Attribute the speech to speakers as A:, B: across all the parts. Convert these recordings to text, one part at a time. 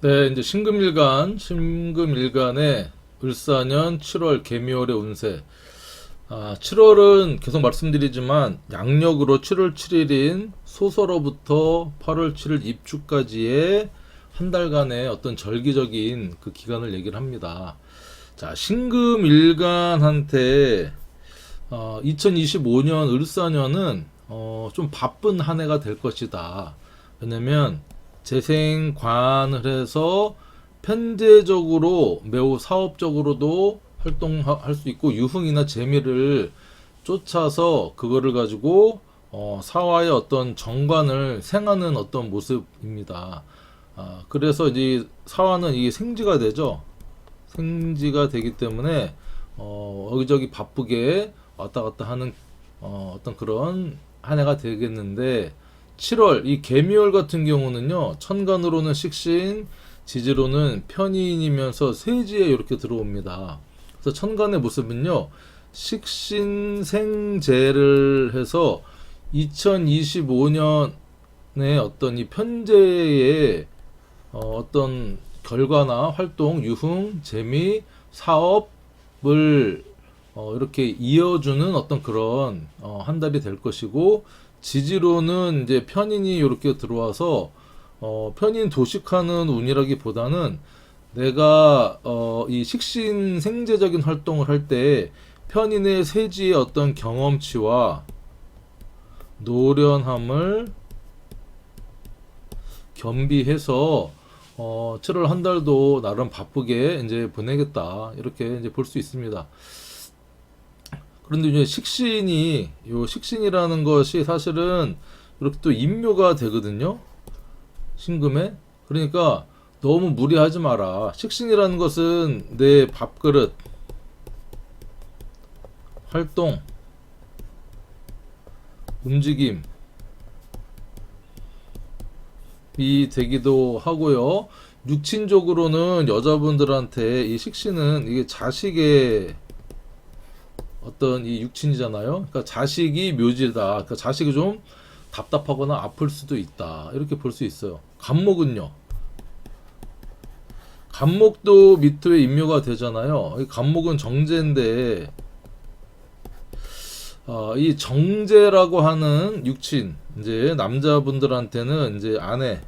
A: 네, 이제 신금일간, 신금일간의 을사년 7월 개미월의 운세. 아, 7월은 계속 말씀드리지만 양력으로 7월 7일인 소서로부터 8월 7일 입추까지의 한 달간의 어떤 절기적인 그 기간을 얘기를 합니다. 자, 신금일간한테 어, 2025년 을사년은 어, 좀 바쁜 한 해가 될 것이다. 왜냐면 재생관을 해서 편제적으로 매우 사업적으로도 활동할 수 있고 유흥이나 재미를 쫓아서 그거를 가지고 어, 사화의 어떤 정관을 생하는 어떤 모습입니다. 아, 그래서 이제 사화는 이게 생지가 되죠. 생지가 되기 때문에 어, 여기저기 바쁘게 왔다 갔다 하는 어, 어떤 그런 한 해가 되겠는데 7월 이 개미월 같은 경우는요 천간으로는 식신 지지로는 편인이면서 세지에 이렇게 들어옵니다. 그래서 천간의 모습은요 식신생재를 해서 2025년에 어떤 이 편제의 어, 어떤 결과나 활동, 유흥, 재미, 사업을 어, 이렇게 이어주는 어떤 그런 어, 한 달이 될 것이고 지지로는 이제 편인이 이렇게 들어와서 어, 편인 도식하는 운이라기보다는 내가 어, 이 식신 생재적인 활동을 할 때 편인의 세지의 어떤 경험치와 노련함을 겸비해서 어, 7월 한 달도 나름 바쁘게 이제 보내겠다 이렇게 이제 볼 수 있습니다. 그런데 이제 식신이 요 식신이라는 것이 사실은 이렇게 또 임묘가 되거든요. 신금에. 그러니까 너무 무리하지 마라. 식신이라는 것은 내 밥그릇, 활동, 움직임, 이 되기도 하고요. 육친적으로는 여자분들한테 이 식신은 이게 자식의 어떤 이 육친이잖아요. 그러니까 자식이 묘지다. 그러니까 자식이 좀 답답하거나 아플 수도 있다. 이렇게 볼 수 있어요. 간목은요. 간목도 미토의 임묘가 되잖아요. 이 간목은 정제인데 어, 이 정제라고 하는 육친 이제 남자분들한테는 이제 아내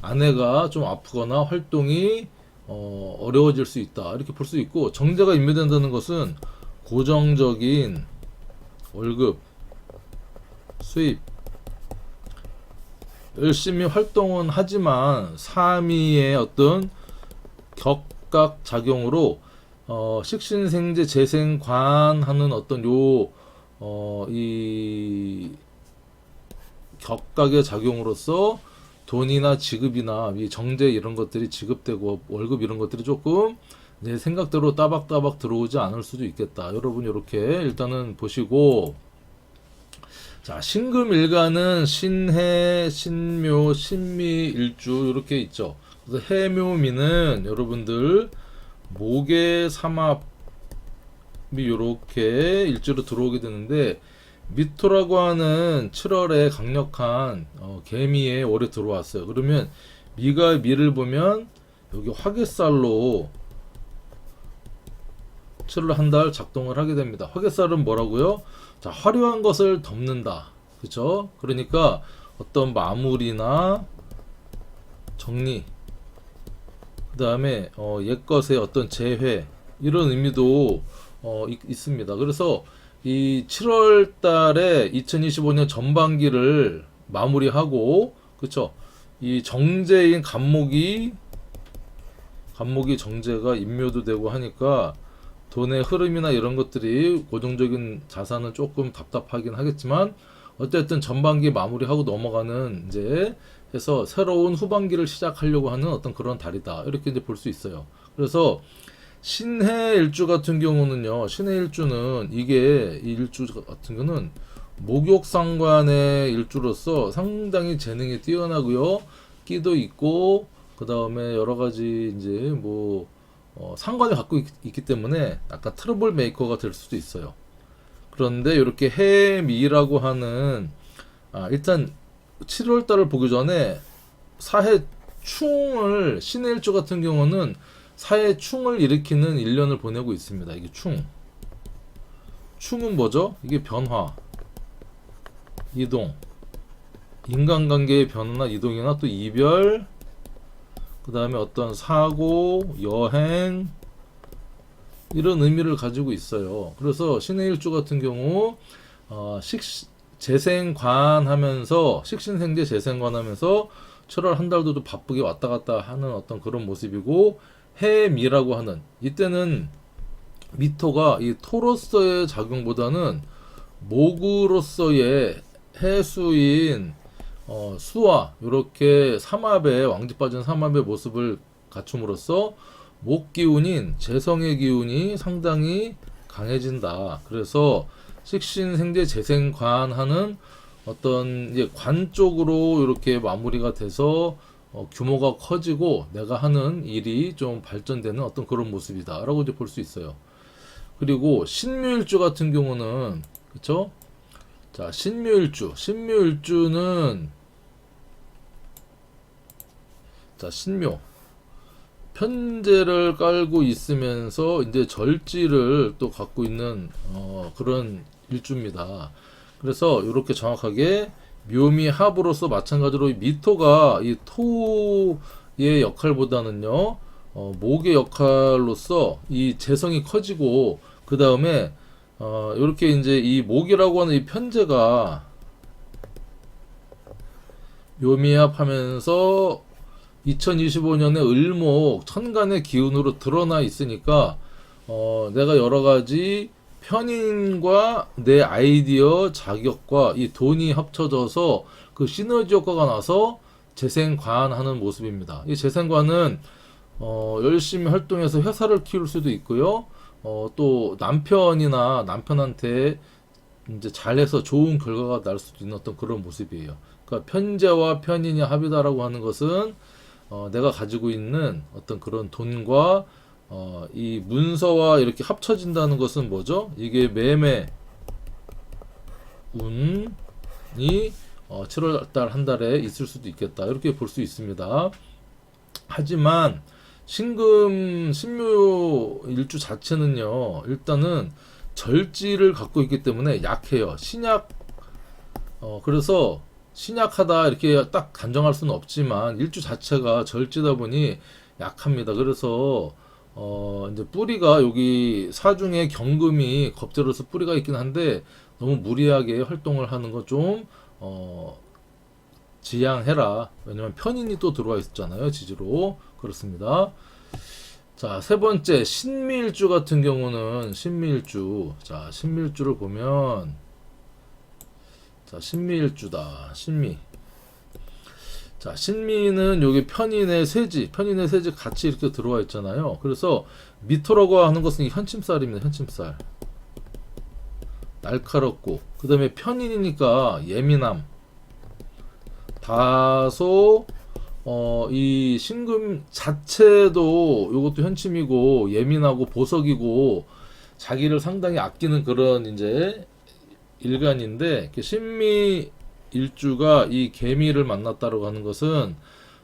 A: 아내가 좀 아프거나 활동이 어, 어려워질 수 있다. 이렇게 볼 수 있고 정제가 임묘된다는 것은 고정적인 월급 수입. 열심히 활동은 하지만 사미의 어떤 격각 작용으로 어, 식신생재 재생관하는 어떤 요, 어, 이 격각의 작용으로서 돈이나 지급이나 이 정제 이런 것들이 지급되고 월급 이런 것들이 조금 내 생각대로 따박따박 들어오지 않을 수도 있겠다. 여러분 이렇게 일단은 보시고 자 신금일가는 신해, 신묘, 신미, 일주 이렇게 있죠. 그래서 해묘미는 여러분들 목의 삼합이 이렇게 일주로 들어오게 되는데 미토라고 하는 7월에 강력한 어, 개미의 월에 들어왔어요. 그러면 미가 미를 보면 여기 화개살로 7월 한 달 작동을 하게 됩니다. 화개살은 뭐라고요? 자, 화려한 것을 덮는다. 그죠? 그러니까 어떤 마무리나 정리, 그 다음에 어, 옛것의 어떤 재회 이런 의미도 어, 있, 있습니다. 그래서 이 7월 달에 2025년 전반기를 마무리하고 그쵸 이 정제인 간목이 간목이 정제가 임묘도 되고 하니까 돈의 흐름이나 이런 것들이 고정적인 자산은 조금 답답하긴 하겠지만 어쨌든 전반기 마무리하고 넘어가는 이제 해서 새로운 후반기를 시작하려고 하는 어떤 그런 달이다 이렇게 이제 볼 수 있어요. 그래서 신해 일주 같은 경우는요. 신해 일주는 이게 이 일주 같은 경우는 목욕 상관의 일주로서 상당히 재능이 뛰어나고요. 끼도 있고 그 다음에 여러 가지 이제 뭐 어, 상관을 갖고 있, 기 때문에 약간 트러블 메이커가 될 수도 있어요. 그런데 이렇게 해미라고 하는 아, 일단 7월 달을 보기 전에 사해 충을 신의 일주 같은 경우는 사회 충을 일으키는 일년을 보내고 있습니다. 이게 충. 충은 뭐죠? 이게 변화, 이동, 인간관계의 변화나 이동이나 또 이별, 그 다음에 어떤 사고, 여행 이런 의미를 가지고 있어요. 그래서 신의 일주 같은 경우 어, 식 재생관 하면서 식신생제 재생관 하면서 7월 한 달도 바쁘게 왔다 갔다 하는 어떤 그런 모습이고 해미라고 하는 이때는 미토가 이 토로서의 작용보다는 목으로서의 해수인 어, 수와 이렇게 삼합의 왕지 빠진 삼합의 모습을 갖춤으로써 목 기운인 재성의 기운이 상당히 강해진다. 그래서 식신생제 재생관하는 어떤 이제 관 쪽으로 이렇게 마무리가 돼서 어, 규모가 커지고 내가 하는 일이 좀 발전되는 어떤 그런 모습이다라고 이제 볼 수 있어요. 그리고 신묘일주 같은 경우는 그쵸? 자 신묘일주 신묘일주는 자 신묘 편제를 깔고 있으면서 이제 절지를 또 갖고 있는 어, 그런 일주입니다. 그래서 이렇게 정확하게 묘미 합으로서 마찬가지로 이 미토가 이 토의 역할보다는요 어, 목의 역할로서 이 재성이 커지고 그 다음에 어, 이렇게 이제 이 목이라고 하는 이 편제가 묘미합하면서 2025년에 을목 천간의 기운으로 드러나 있으니까 어, 내가 여러 가지 편인과 내 아이디어 자격과 이 돈이 합쳐져서 그 시너지 효과가 나서 재생관하는 모습입니다. 이 재생관은 어, 열심히 활동해서 회사를 키울 수도 있고요. 어, 또 남편이나 남편한테 이제 잘해서 좋은 결과가 날 수도 있는 어떤 그런 모습이에요. 그러니까 편제와 편인이 합이다라고 하는 것은 어, 내가 가지고 있는 어떤 그런 돈과 어, 이 문서와 이렇게 합쳐진다는 것은 뭐죠? 이게 매매 운이 어, 7월 달 한 달에 있을 수도 있겠다. 이렇게 볼 수 있습니다. 하지만 신금 신묘 일주 자체는요. 일단은 절지를 갖고 있기 때문에 약해요. 신약 어 그래서 신약하다 이렇게 딱 단정할 수는 없지만 일주 자체가 절지다 보니 약합니다. 그래서 어 이제 뿌리가 여기 사중에 경금이 겁재로서 뿌리가 있긴 한데 너무 무리하게 활동을 하는 거좀 어 지양해라. 왜냐면 편인이 또 들어와 있잖아요. 지지로. 그렇습니다. 자, 세 번째 신미일주 같은 경우는 신미일주. 자, 신미일주를 보면 자, 신미일주다. 신미. 자, 신미는 여기 편인의 세지, 편인의 세지 같이 이렇게 들어와 있잖아요. 그래서 미토라고 하는 것은 현침살입니다. 현침살. 날카롭고 그 다음에 편인이니까 예민함 다소 어, 이 신금 자체도 이것도 현침이고 예민하고 보석이고 자기를 상당히 아끼는 그런 이제 일간인데 이렇게 신미 일주가 이 개미를 만났다고 하는 것은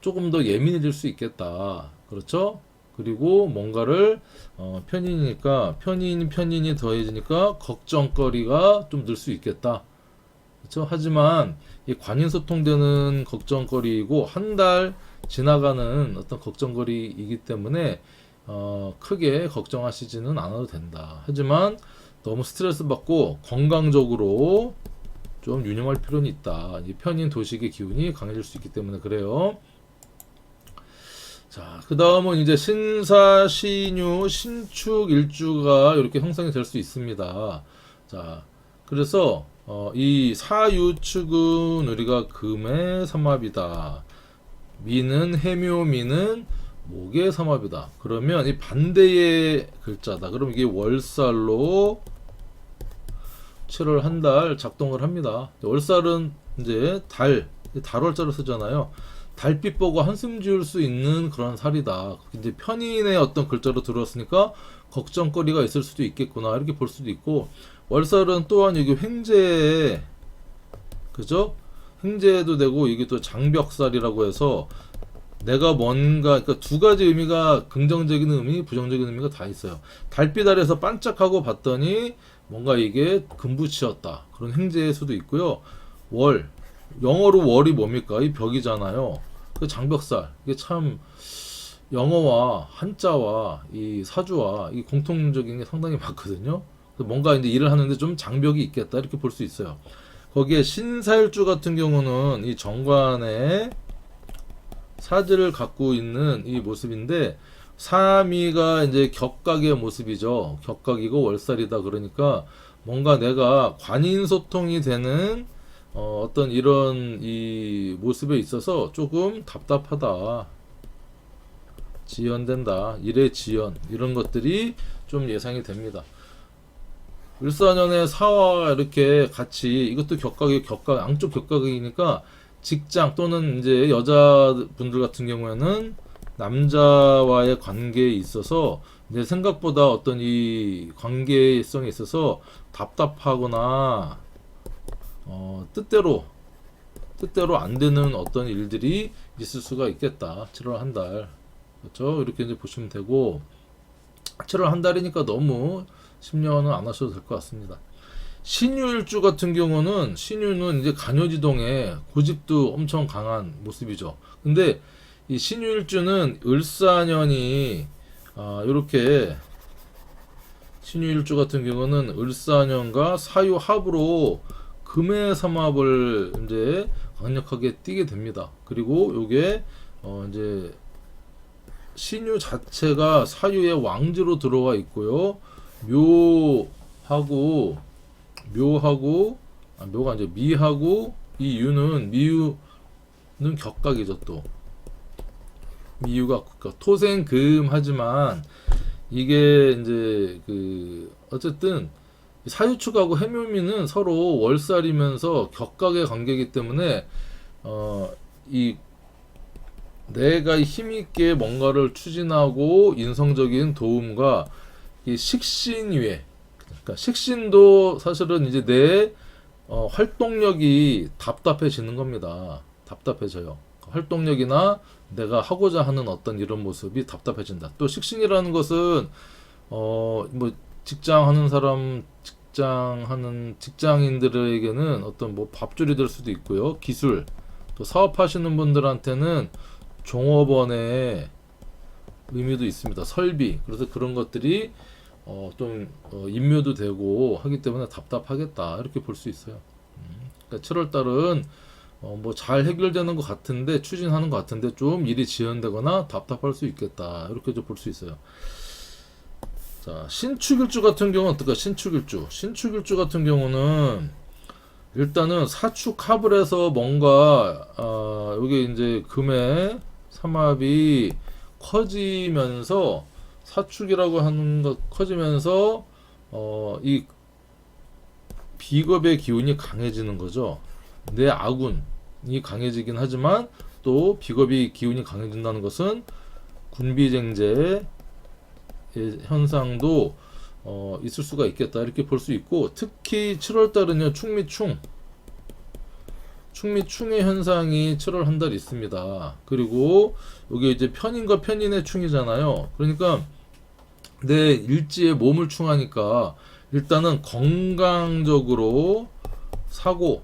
A: 조금 더 예민해질 수 있겠다. 그렇죠? 그리고 뭔가를 어, 편인이니까 편인 편인이 더해지니까 걱정거리가 좀 늘 수 있겠다. 그렇죠? 하지만 이 관인 소통되는 걱정거리이고 한 달 지나가는 어떤 걱정거리이기 때문에 어, 크게 걱정하시지는 않아도 된다. 하지만 너무 스트레스 받고 건강적으로 좀 유념할 필요는 있다. 이 편인 도식의 기운이 강해질 수 있기 때문에 그래요. 자, 그 다음은 이제 신사, 신유, 신축 일주가 이렇게 형성이 될 수 있습니다. 자, 그래서 어, 이 사유축은 우리가 금의 삼합이다. 미는 해묘미는 목의 삼합이다. 그러면 이 반대의 글자다. 그럼 이게 월살로 7월 한 달 작동을 합니다. 월살은 이제 달, 달월자로 쓰잖아요. 달빛 보고 한숨 지을 수 있는 그런 살이다. 이제 편인의 어떤 글자로 들었으니까 걱정거리가 있을 수도 있겠구나. 이렇게 볼 수도 있고, 월살은 또한 여기 횡재, 그죠? 횡재도 되고, 이게 또 장벽살이라고 해서 내가 뭔가 그러니까 두 가지 의미가 긍정적인 의미, 부정적인 의미가 다 있어요. 달빛 아래서 반짝하고 봤더니 뭔가 이게 금붙이었다. 그런 행제의 수도 있고요. 월 영어로 월이 뭡니까? 이 벽이잖아요. 그 장벽살 이게 참 영어와 한자와 이 사주와 이 공통적인 게 상당히 많거든요. 뭔가 이제 일을 하는데 좀 장벽이 있겠다 이렇게 볼 수 있어요. 거기에 신사일주 같은 경우는 이 정관의 사지를 갖고 있는 이 모습인데 사미가 이제 격각의 모습이죠. 격각이고 월살이다 그러니까 뭔가 내가 관인 소통이 되는 어, 어떤 이런 이 모습에 있어서 조금 답답하다. 지연된다. 일의 지연 이런 것들이 좀 예상이 됩니다. 을사년의 사와 이렇게 같이 이것도 격각이 격각 양쪽 격각이니까 직장 또는 이제 여자분들 같은 경우에는 남자와의 관계에 있어서 내 생각보다 어떤 이 관계성에 있어서 답답하거나 어, 뜻대로 뜻대로 안 되는 어떤 일들이 있을 수가 있겠다. 7월 한 달. 그렇죠? 이렇게 이제 보시면 되고 7월 한 달이니까 너무 10년은 안 하셔도 될 것 같습니다. 신유일주 같은 경우는 신유는 이제 간여지동에 고집도 엄청 강한 모습이죠. 근데 이 신유일주는 을사년이 아, 이렇게 신유일주 같은 경우는 을사년과 사유합으로 금의 삼합을 이제 강력하게 띄게 됩니다. 그리고 요게 어 이제 신유 자체가 사유의 왕지로 들어와 있고요. 묘하고 묘하고 아, 묘가 이제 미하고 이 유는 미유는 격각이죠 또 미유가 그러니까 토생금 하지만 이게 이제 그 어쨌든 사유축하고 해묘미는 서로 월살이면서 격각의 관계이기 때문에 어 이 내가 힘있게 뭔가를 추진하고 인성적인 도움과 이 식신위에 그러니까 식신도 사실은 이제 내 어, 활동력이 답답해지는 겁니다. 답답해져요. 활동력이나 내가 하고자 하는 어떤 이런 모습이 답답해진다. 또 식신이라는 것은 어 뭐 직장 하는 사람 직장 하는 직장인들에게는 어떤 뭐 밥줄이 될 수도 있고요. 기술 또 사업하시는 분들한테는 종업원의 의미도 있습니다. 설비 그래서 그런 것들이 어, 좀 어, 임묘도 되고 하기 때문에 답답하겠다 이렇게 볼 수 있어요. 음, 그러니까 7월 달은 어, 뭐 잘 해결되는 것 같은데 추진하는 것 같은데 좀 일이 지연되거나 답답할 수 있겠다 이렇게 좀 볼 수 있어요. 자 신축일주 같은 경우는 어떨까? 신축일주 신축일주 같은 경우는 일단은 사축합을 해서 뭔가 아 여기 이제 금의 삼합이 커지면서 사축이라고 하는 것 커지면서 어 이 비겁의 기운이 강해지는 거죠. 내 아군이 강해지긴 하지만 또 비겁이 기운이 강해진다는 것은 군비쟁제의 현상도 어, 있을 수가 있겠다 이렇게 볼 수 있고 특히 7월 달은요 충미충 충미충의 현상이 7월 한 달 있습니다. 그리고 여기 이제 편인과 편인의 충이잖아요. 그러니까 내 일지에 몸을 충하니까 일단은 건강적으로 사고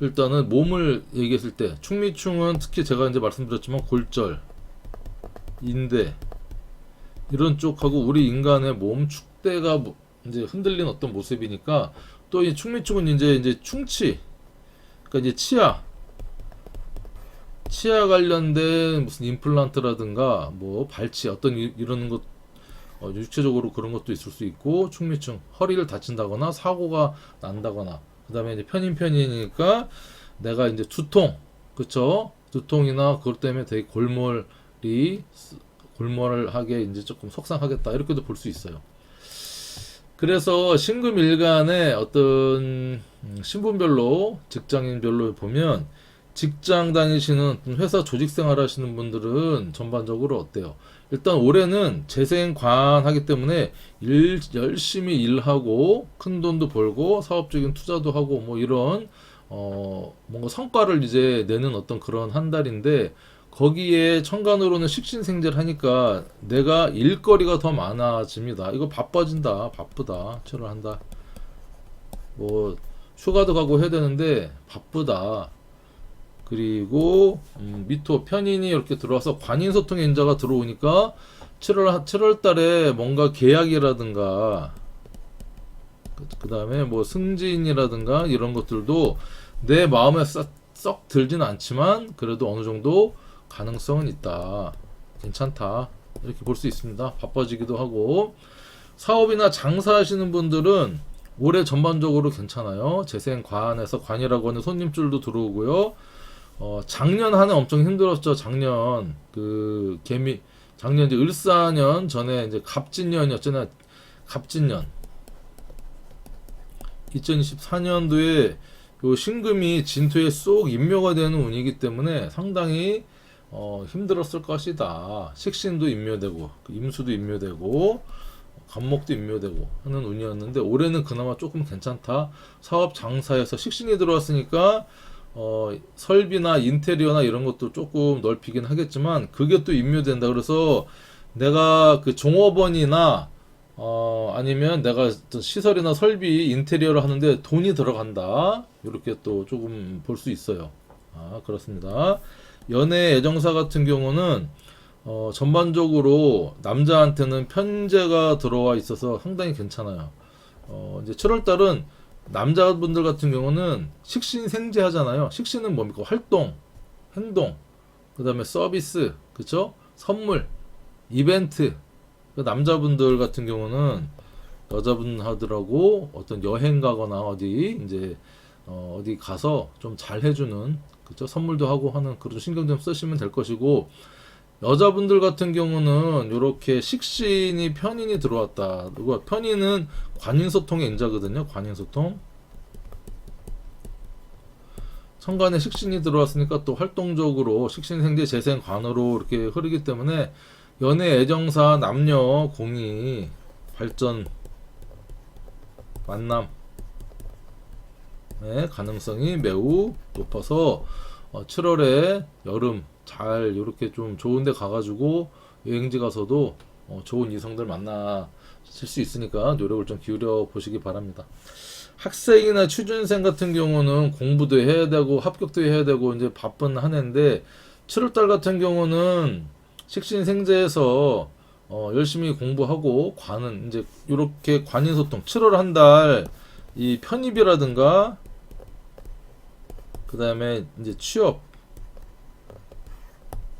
A: 일단은 몸을 얘기했을 때 충미충은 특히 제가 이제 말씀드렸지만 골절, 인대 이런 쪽하고 우리 인간의 몸 축대가 뭐- 이제 흔들린 어떤 모습이니까 또 이 충미충은 이제 이제 충치 그러니까 이제 치아. 치아 관련된 무슨 임플란트라든가 뭐 발치 어떤 이, 이런 것 어, 육체적으로 그런 것도 있을 수 있고 충미충 허리를 다친다거나 사고가 난다거나 그 다음에 이제 편인 편이니까 내가 이제 두통 그쵸 두통이나 그것 때문에 되게 골몰이 골몰하게 이제 조금 속상하겠다 이렇게도 볼 수 있어요. 그래서 신금일간의 어떤 음, 신분별로 직장인별로 보면 직장 다니시는 회사 조직 생활 하시는 분들은 전반적으로 어때요? 일단 올해는 재생 관하기 때문에 일 열심히 일하고 큰 돈도 벌고 사업적인 투자도 하고 뭐 이런 어 뭔가 성과를 이제 내는 어떤 그런 한 달인데 거기에 천간으로는 식신생제를 하니까 내가 일거리가 더 많아집니다. 이거 바빠진다, 바쁘다, 7월 한 달. 뭐 휴가도 가고 해야 되는데 바쁘다. 그리고 음, 미토 편인이 이렇게 들어와서 관인 소통의 인자가 들어오니까 7월 7월 달에 뭔가 계약이라든가 그 다음에 뭐 승진이라든가 이런 것들도 내 마음에 썩, 썩 들지는 않지만 그래도 어느 정도 가능성은 있다. 괜찮다. 이렇게 볼 수 있습니다. 바빠지기도 하고 사업이나 장사하시는 분들은 올해 전반적으로 괜찮아요. 재생 관에서 관이라고 하는 손님줄도 들어오고요. 어, 작년 한 해 엄청 힘들었죠. 작년 그 개미 작년 이제 을사년 전에 이제 갑진년이었잖아요. 갑진년 2024년도에 요 신금이 진토에 쏙 인묘가 되는 운이기 때문에 상당히 어, 힘들었을 것이다. 식신도 인묘되고 그 임수도 인묘되고 간목도 인묘되고 하는 운이었는데 올해는 그나마 조금 괜찮다. 사업 장사에서 식신이 들어왔으니까 어, 설비나 인테리어나 이런 것도 조금 넓히긴 하겠지만 그게 또 인묘된다. 그래서 내가 그 종업원이나 어, 아니면 내가 시설이나 설비 인테리어를 하는데 돈이 들어간다. 이렇게 또 조금 볼 수 있어요. 아, 그렇습니다. 연애 애정사 같은 경우는 어, 전반적으로 남자한테는 편제가 들어와 있어서 상당히 괜찮아요. 어, 이제 7월 달은 남자분들 같은 경우는 식신 생제 하잖아요. 식신은 뭡니까? 활동, 행동, 그 다음에 서비스, 그쵸? 선물, 이벤트. 그 남자분들 같은 경우는 여자분하들하고 어떤 여행 가거나 어디 이제 어, 어디 가서 좀 잘 해주는 그죠 선물도 하고 하는 그런 신경 좀 쓰시면 될 것이고 여자분들 같은 경우는 이렇게 식신이 편인이 들어왔다. 누가 편인은 관인 소통의 인자거든요. 관인 소통. 천간에 식신이 들어왔으니까 또 활동적으로 식신생제 재생 관으로 이렇게 흐르기 때문에 연애 애정사 남녀 공이 발전 만남 의 가능성이 매우 높아서 어, 7월에 여름 잘 이렇게 좀 좋은데 가가지고 여행지 가서도 어, 좋은 이성들 만나실 수 있으니까 노력을 좀 기울여 보시기 바랍니다. 학생이나 취준생 같은 경우는 공부도 해야 되고 합격도 해야 되고 이제 바쁜 한 해인데 7월달 같은 경우는 식신생제에서 어, 열심히 공부하고 관은 이제 이렇게 관인소통 7월 한 달 이 편입이라든가 그 다음에 이제 취업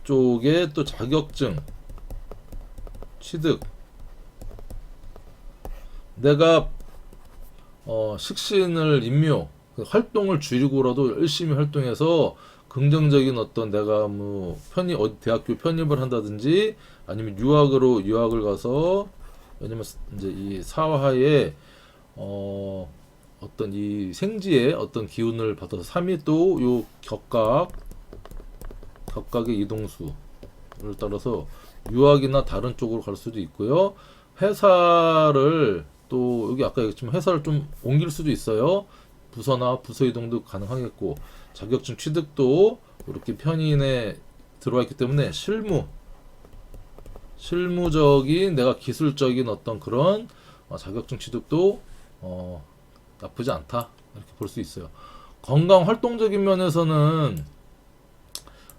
A: 쪽에 또 자격증 취득. 내가 어, 식신을 임묘 그 활동을 줄이고라도 열심히 활동해서 긍정적인 어떤 내가 뭐 편입 어디 대학교 편입을 한다든지 아니면 유학으로 유학을 가서 왜냐면 이제 이 사화에 어 어떤 이 생지의 어떤 기운을 받아서 3이 또 요 격각 격각의 이동수를 따라서 유학이나 다른 쪽으로 갈 수도 있고요. 회사를 또 여기 아까 얘기했지만 회사를 좀 옮길 수도 있어요. 부서나 부서 이동도 가능하겠고 자격증 취득도 이렇게 편인에 들어와 있기 때문에 실무 실무적인 내가 기술적인 어떤 그런 어, 자격증 취득도 어, 나쁘지 않다 이렇게 볼 수 있어요. 건강 활동적인 면에서는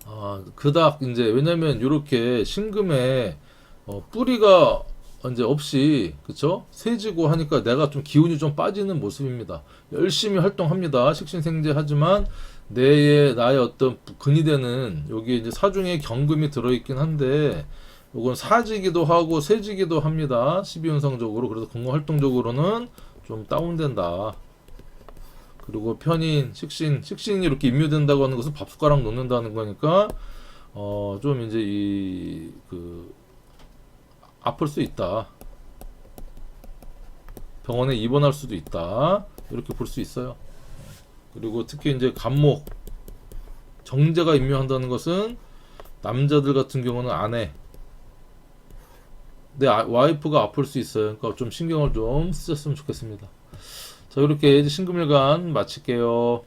A: 아, 그닥 이제 왜냐면 이렇게 신금에 어, 뿌리가 이제 없이 그쵸 세지고 하니까 내가 좀 기운이 좀 빠지는 모습입니다. 열심히 활동합니다. 식신생제 하지만 내의 나의 어떤 근이 되는 여기 이제 사중에 경금이 들어있긴 한데 요건 사지기도 하고 세지기도 합니다. 12운성적으로 그래서 건강 활동적으로는 좀 다운된다. 그리고 편인, 식신, 식신이 이렇게 임묘된다고 하는 것은 밥숟가락 놓는다는 거니까 어 좀 이제 이그 아플 수 있다. 병원에 입원할 수도 있다. 이렇게 볼 수 있어요. 그리고 특히 이제 간목 정제가 임묘한다는 것은 남자들 같은 경우는 아내 내 아- 와이프가 아플 수 있어요. 그러니까 좀 신경을 좀 쓰셨으면 좋겠습니다. 자, 이렇게 신금일간 마칠게요.